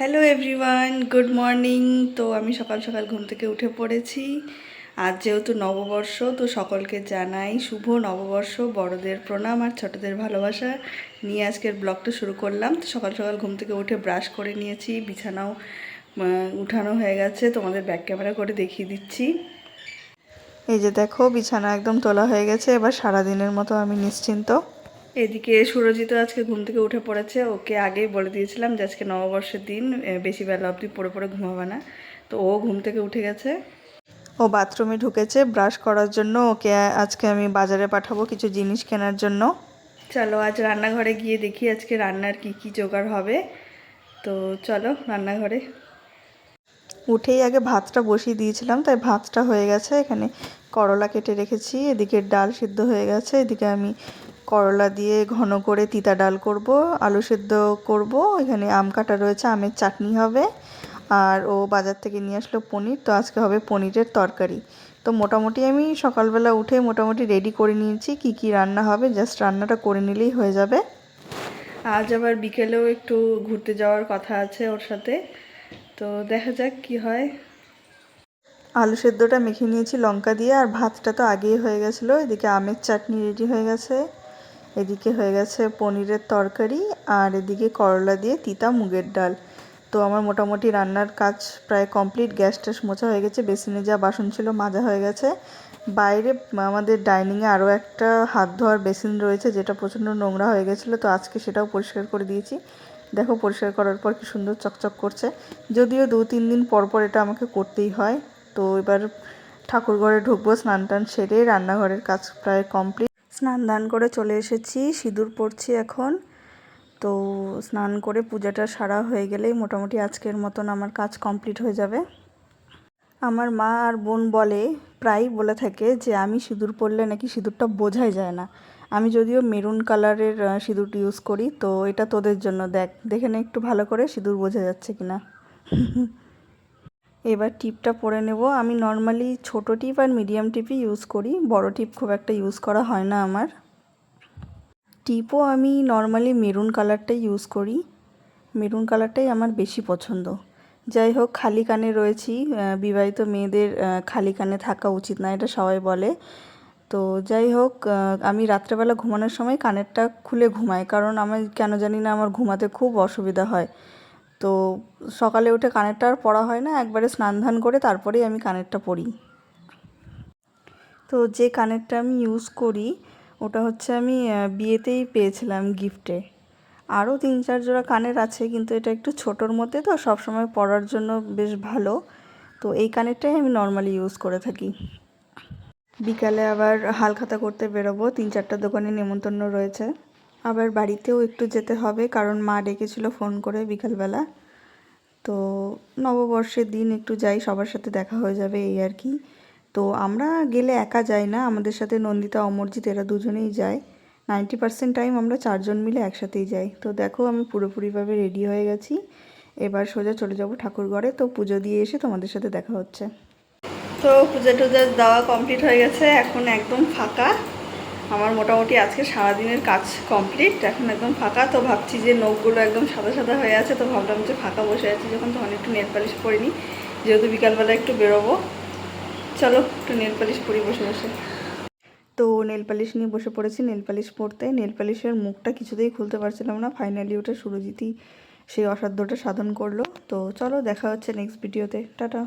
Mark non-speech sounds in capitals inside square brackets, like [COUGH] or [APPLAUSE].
Hello everyone good morning তো আমি সকাল সকাল ঘুম থেকে উঠে পড়েছি। আজ যেহেতু নববর্ষ, তো সকলকে জানাই শুভ নববর্ষ। বড়দের প্রণাম আর ছোটদের ভালোবাসা নিয়ে আজকের ব্লগটা শুরু করলাম। তো সকাল সকাল ঘুম থেকে উঠে ব্রাশ করে নিয়েছি, বিছানাও উঠানো হয়ে গেছে। তোমাদের ব্যাক ক্যামেরা করে দেখিয়ে দিচ্ছি। এই যে দেখো, বিছানা একদম তোলা হয়ে গেছে। এবার সারাদিনের মতো আমি নিশ্চিন্ত। এদিকে সুরজিত আজকে ঘুম থেকে উঠে পড়েছে। ওকে আগেই বলে দিয়েছিলাম যে আজকে নববর্ষের দিন বেশি বেলা অবধি পড়ে পড়ে ঘুমাবে না। তো ও ঘুম থেকে উঠে গেছে। ও বাথরুমে ঢুকেছে ব্রাশ করার জন্য। ওকে আজকে আমি বাজারে পাঠাবো কিছু জিনিস কেনার জন্য। চলো, আজ রান্নাঘরে গিয়ে দেখি আজকে রান্নার কি কি জোগাড় হবে। তো চলো, রান্নাঘরে। উঠেই আগে ভাতটা বসিয়ে দিয়েছিলাম, তাই ভাতটা হয়ে গেছে। এখানে করলা কেটে রেখেছি, এদিকে ডাল সিদ্ধ হয়ে গেছে, এদিকে আমি করলা দিয়ে ঘন করে তিতা ডাল করব, আলু সেদ্ধ করব। এখানে আম কাটা রয়েছে, আমের চাটনি হবে। আর ও বাজার থেকে নিয়ে আসলো পনির, তো আজকে হবে পনিরের তরকারি। তো মোটামুটি আমি সকালবেলা উঠে মোটামুটি রেডি করে নিয়েছি, কি কি রান্না হবে জাস্ট রান্নাটা করে নিলেই হয়ে যাবে। আজ আবার বিকেলেও একটু ঘুরতে যাওয়ার কথা আছে ওর সাথে, তো দেখা যাক কি হয়। আলু সেদ্ধটা মেখে নিয়েছি লঙ্কা দিয়ে, আর ভাতটা তো আগেই হয়ে গেছিল, এদিকে আমের চাটনি রেডি হয়ে গেছে। এদিকে হয়ে গেছে পনিরের তরকারি আর এদিকে করলা দিয়ে তিতা মুগের ডাল। তো আমার মোটামুটি রান্নার কাজ প্রায় কমপ্লিট, গ্যাস ট্যাস মোছা হয়ে গেছে, বেসিনে যা বাসন ছিল মাজা হয়ে গেছে। বাইরে আমাদের ডাইনিংয়ে আরও একটা হাত ধোয়ার বেসিন রয়েছে, যেটা প্রচণ্ড নোংরা হয়ে গেছিল, তো আজকে সেটাও পরিষ্কার করে দিয়েছি। দেখো পরিষ্কার করার পর কি সুন্দর চকচক করছে। যদিও দু তিন দিন পর পর এটা আমাকে করতেই হয়। তো এবার ঠাকুর ঘরে ঢুকবো, স্নান টান সেরে রান্নাঘরের কাজ প্রায় কমপ্লিট। স্নান দান করে চলে এসেছি, সিঁদুর পরছি এখন। তো স্নান করে পূজাটা সারা হয়ে গেলেই মোটামুটি আজকের মতন আমার কাজ কমপ্লিট হয়ে যাবে। আমার মা আর বোন বলে প্রায় বলে থাকে যে, আমি সিঁদুর পরলে নাকি সিঁদুরটা বোঝাই যায় না। আমি যদিও মেরুন কালারের সিঁদুর ইউজ করি, তো এটা তোদের জন্য। দেখ, দেখে নে একটু ভালো করে সিঁদুর বোঝা যাচ্ছে কিনা। [LAUGHS] এবার টিপটা পরে নেব। আমি নর্মালি ছোট টিপ আর মিডিয়াম টিপই ইউজ করি। বড় টিপ খুব একটা ইউজ করা হয় না আমার। টিপও আমি নর্মালি মেরুন কালারটাই ইউজ করি। মেরুন কালারটাই আমার বেশি পছন্দ। যাই হোক, খালি কানে রয়েছি। বিবাহিত মেয়েদের খালি কানে থাকা উচিত না, এটা সবাই বলে। তো যাই হোক আমি রাত্রেবেলা ঘুমানোর সময় কানেরটা খুলে ঘুমাই। কারণ আমি কেন জানি না আমার ঘুমাতে খুব অসুবিধা হয়। তো সকালে উঠে কানেরটা আর পরা হয় না, একবারে স্নান ধান করে তারপরেই আমি কানেরটা পরি তো যে কানেরটা আমি ইউজ করি, ওটা হচ্ছে আমি বিয়েতেই পেয়েছিলাম গিফটে আরও তিন চার জোড়া কানের আছে, কিন্তু এটা একটু ছোটোর মধ্যে, তো সবসময় পরার জন্য বেশ ভালো। তো এই কানেরটাই আমি নর্মালি ইউজ করে থাকি। বিকালে আবার হালখাতা করতে বেরোবো, তিন চারটা দোকানে নেমন্তন্ন রয়েছে। আবার বাড়িতেও একটু যেতে হবে, কারণ মা ডেকেছিল ফোন করে বিকালবেলা। তো নববর্ষের দিন একটু যাই, সবার সাথে দেখা হয়ে যাবে এই আর কি। তো আমরা গেলে একা যাই না, আমাদের সাথে নন্দিতা, অমরজিৎ এরা দুজনেই যায়। নাইনটি পার্সেন্ট টাইম আমরা চারজন মিলে একসাথেই যাই। তো দেখো আমি পুরোপুরিভাবে রেডি হয়ে গেছি। এবার সোজা চলে যাব ঠাকুর ঘরে। তো পুজো দিয়ে এসে তোমাদের সাথে দেখা হচ্ছে। তো পূজা টুজা দেওয়া কমপ্লিট হয়ে গেছে, এখন একদম ফাঁকা। আমার মোটামুটি আজকে সারাদিনের কাজ কমপ্লিট এখন একদম ফাঁকা, তো ভাবছি যে নখগুলো একদম সাদা সাদা হয়ে আছে, তো ভাবলাম যে ফাঁকা বসে আছি যখন, তখন একটু নেল পালিশ করিনি যেহেতু বিকালবেলা একটু বেরোবো। চলো, একটু নেল পালিশ করি বসে বসে। তো নেল পালিশ নিয়ে বসে পড়েছি, নেল পালিশ পরতে নেল পালিশের মুখটা কিছুতেই খুলতে পারছিলাম না। ফাইনালি ওটা সুরজিতই সেই অসাধ্যটা সাধন করল। তো চলো, দেখা হচ্ছে নেক্সট ভিডিওতে টাটা।